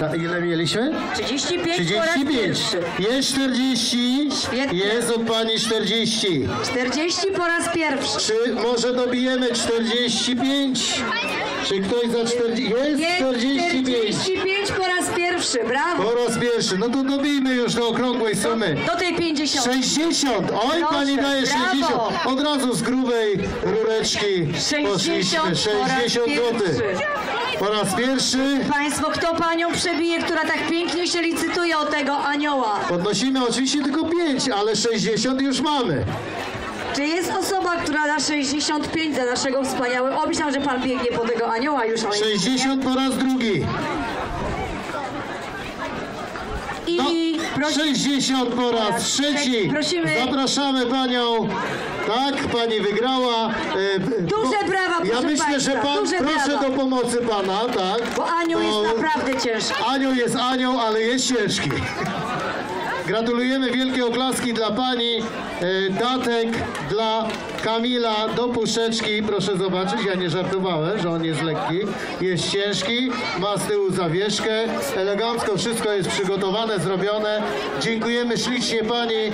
Ta, ile mieliśmy? 35, po raz 35. pierwszy. Jest 40. Świetnie. Jest od pani 40. 40 po raz pierwszy. Czy może dobijemy 45? Czy ktoś za 40? Jest Jest 45. 45 po raz pierwszy, brawo. Pierwszy. No to dobijmy już do okrągłej sumy. Do tej 50. 60! Oj, Proszę, pani daje brawo. 60! Od razu z grubej rureczki 60 poszliśmy. po raz 60 zł. pierwszy. Po raz pierwszy Państwo, kto panią przebije, która tak pięknie się licytuje o tego anioła? podnosimy oczywiście tylko 5, ale 60 już mamy. Czy jest osoba, która da 65 za naszego wspaniałego... O, myślałam, że pan biegnie po tego anioła już, ale... 60 po raz drugi. No, prosi... 60 po raz trzeci. Prosimy. Zapraszamy panią. Tak, pani wygrała. E, Duże bo- brawa, Ja proszę myślę, że państwa, pan duże proszę brawa. do pomocy pana, tak? Bo anioł Bo- jest naprawdę ciężki. Anioł jest anioł, ale jest ciężki. Gratulujemy, wielkie oklaski dla pani. E, Kamila do puszeczki. Proszę zobaczyć, ja nie żartowałem, że on jest lekki. Jest ciężki, ma z tyłu zawieszkę. Elegancko wszystko jest przygotowane, zrobione. Dziękujemy ślicznie pani.